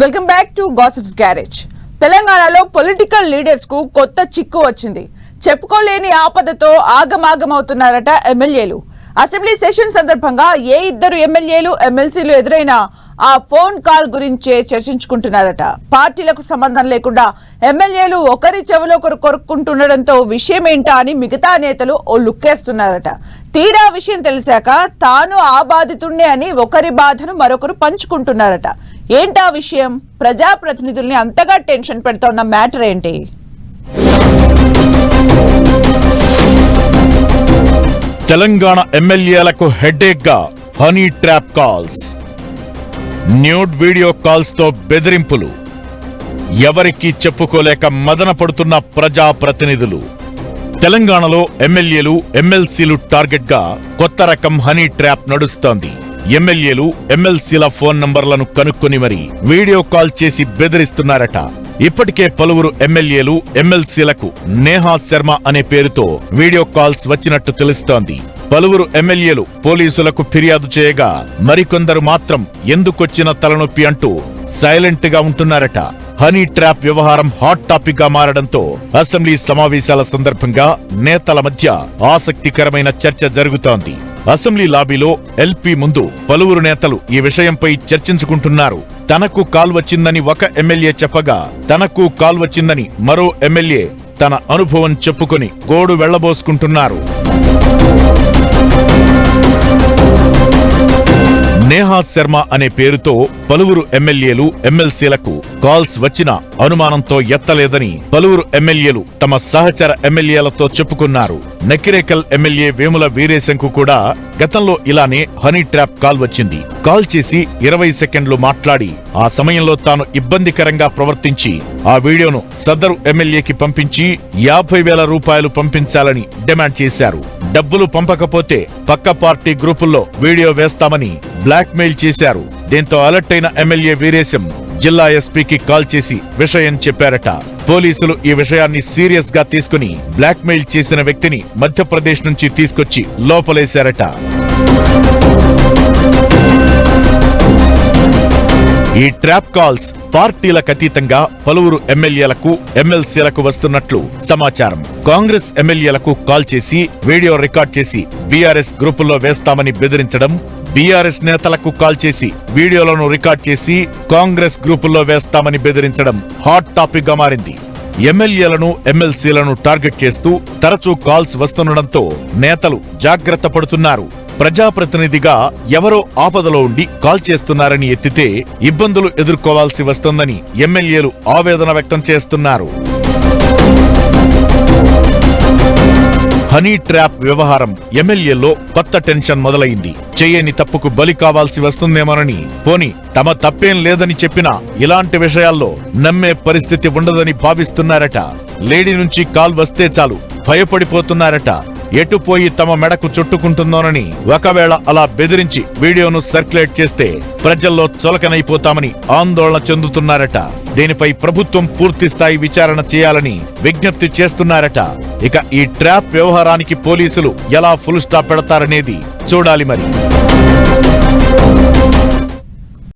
Welcome back to gossips garage తెలంగాణలో political లీడర్స్కు కొత్త చిక్కు వచ్చింది. చెప్పుకోలేని ఆపదతో ఆగమాగమవుతున్నారట ఎమ్మెల్యేలు. అసెంబ్లీ సెషన్ సందర్భంగా ఏ ఇద్దరు ఎమ్మెల్యేలు ఎమ్మెల్సీలు ఎదురైనా ఆ ఫోన్ కాల్ గురించే చర్చించుకుంటున్నారట. పార్టీలకు సంబంధం లేకుండా ఎమ్మెల్యేలు ఒకరి చెవిలో ఒకరు కొరుక్కుంటుండడంతో విషయం ఏంటా అని మిగతా నేతలు ఓ లుక్కేస్తున్నారట. తీరా విషయం తెలిసాక తాను ఆ బాధితుండే అని ఒకరి బాధను మరొకరు పంచుకుంటున్నారట. ఏంటా విషయం? ప్రజాప్రతినిధుల్ని అంతగా టెన్షన్ పెడుతున్న మ్యాటర్ ఏంటి? తెలంగాణ ఎమ్మెల్యేలకు హెడేక్గా honey trap calls. Nude video కాల్స్తో బెదిరింపులు. ఎవరికీ చెప్పుకోలేక మదన పడుతున్న ప్రజా ప్రతినిధులు తెలంగాణలో ఎమ్మెల్యేలు ఎమ్మెల్సీలు టార్గెట్గా కొత్త రకం హనీ ట్రాప్ నడుస్తోంది. ఎమ్మెల్యేలు ఎమ్మెల్సీల ఫోన్ నంబర్లను కనుక్కొని మరి వీడియో కాల్ చేసి బెదిరిస్తున్నారట. ఇప్పటికే పలువురు ఎమ్మెల్యేలు ఎమ్మెల్సీలకు నేహా శర్మ అనే పేరుతో వీడియో కాల్స్ వచ్చినట్టు తెలుస్తోంది. పలువురు ఎమ్మెల్యేలు పోలీసులకు ఫిర్యాదు చేయగా మరికొందరు మాత్రం ఎందుకొచ్చిన తలనొప్పి అంటూ సైలెంట్గా ఉంటున్నారట. హనీ ట్రాప్ వ్యవహారం హాట్ టాపిక్గా మారడంతో అసెంబ్లీ సమావేశాల సందర్భంగా నేతల మధ్య ఆసక్తికరమైన చర్చ జరుగుతోంది. అసెంబ్లీ లాబీలో ఎల్పీ ముందు పలువురు నేతలు ఈ విషయంపై చర్చించుకుంటున్నారు. తనకు కాల్ వచ్చిందని ఒక ఎమ్మెల్యే చెప్పగా తనకు కాల్ వచ్చిందని మరో ఎమ్మెల్యే తన అనుభవం చెప్పుకొని గోడు వెళ్ళబోసుకుంటున్నారు. నేహా శర్మ అనే పేరుతో పలువురు ఎమ్మెల్యేలు ఎమ్మెల్సీలకు కాల్స్ వచ్చిన అనుమానంతో ఎత్తలేదని పలువురు ఎమ్మెల్యేలు తమ సహచర ఎమ్మెల్యేలతో చెప్పుకున్నారు. నకిరేకల్ ఎమ్మెల్యే వేముల వీరేశంకు కూడా గతంలో ఇలానే హనీ ట్రాప్ కాల్ వచ్చింది. కాల్ చేసి ఇరవై సెకండ్లు మాట్లాడి ఆ సమయంలో తాను ఇబ్బందికరంగా ప్రవర్తించి ఆ వీడియోను సదరు ఎమ్మెల్యేకి పంపించి యాభై వేల రూపాయలు పంపించాలని డిమాండ్ చేశారు. డబ్బులు పంపకపోతే పక్క పార్టీ గ్రూపుల్లో వీడియో వేస్తామని బ్లాక్మెయిల్ చేశారు. దీంతో అలర్ట్ అయిన ఎమ్మెల్యే వీరేశం జిల్లా ఎస్పీకి కాల్ చేసి విషయం చెప్పారట. పోలీసులు ఈ విషయాన్ని సీరియస్గా తీసుకుని బ్లాక్మెయిల్ చేసిన వ్యక్తిని మధ్యప్రదేశ్ నుంచి తీసుకొచ్చి లోపలేశారట. ఈ ట్రాప్ కాల్స్ పార్టీలకు అతీతంగా పలువురు ఎమ్మెల్యేలకు ఎమ్మెల్సీలకు వస్తున్నట్లు సమాచారం. కాంగ్రెస్ ఎమ్మెల్యేలకు కాల్ చేసి వీడియో రికార్డ్ చేసి బీఆర్ఎస్ గ్రూపుల్లో వేస్తామని బెదిరించడం బీఆర్ఎస్ నేతలకు కాల్ చేసి వీడియోలను రికార్డ్ చేసి కాంగ్రెస్ గ్రూపుల్లో వేస్తామని బెదిరించడం హాట్ టాపిక్గా మారింది. ఎమ్మెల్యేలను ఎమ్మెల్సీలను టార్గెట్ చేస్తూ తరచూ కాల్స్ వస్తుండడంతో నేతలు జాగ్రత్త పడుతున్నారు. ప్రజాప్రతినిధిగా ఎవరో ఆపదలో ఉండి కాల్ చేస్తున్నారని ఎత్తితే ఇబ్బందులు ఎదుర్కోవాల్సి వస్తోందని ఎమ్మెల్యేలు ఆవేదన వ్యక్తం చేస్తున్నారు. హనీ ట్రాప్ వ్యవహారం ఎమ్మెల్యేల్లో కొత్త టెన్షన్ మొదలైంది. చేయని తప్పుకు బలి కావాల్సి వస్తుందేమోనని. పోని తమ తప్పేం లేదని చెప్పినా ఇలాంటి విషయాల్లో నమ్మే పరిస్థితి ఉండదని భావిస్తున్నారట. లేడీ నుంచి కాల్ వస్తే చాలు భయపడిపోతున్నారట. ఎటుపోయి తమ మెడకు చుట్టుకుంటుందోనని ఒకవేళ అలా బెదిరించి వీడియోను సర్క్యులేట్ చేస్తే ప్రజల్లో చొలకనైపోతామని ఆందోళన చెందుతున్నారట. దీనిపై ప్రభుత్వం పూర్తి స్థాయి విచారణ చేయాలని విజ్ఞప్తి చేస్తున్నారట. ఇక ఈ ట్రాప్ వ్యవహారానికి పోలీసులు ఎలా ఫుల్ స్టాప్ పెడతారనేది చూడాలి మరి.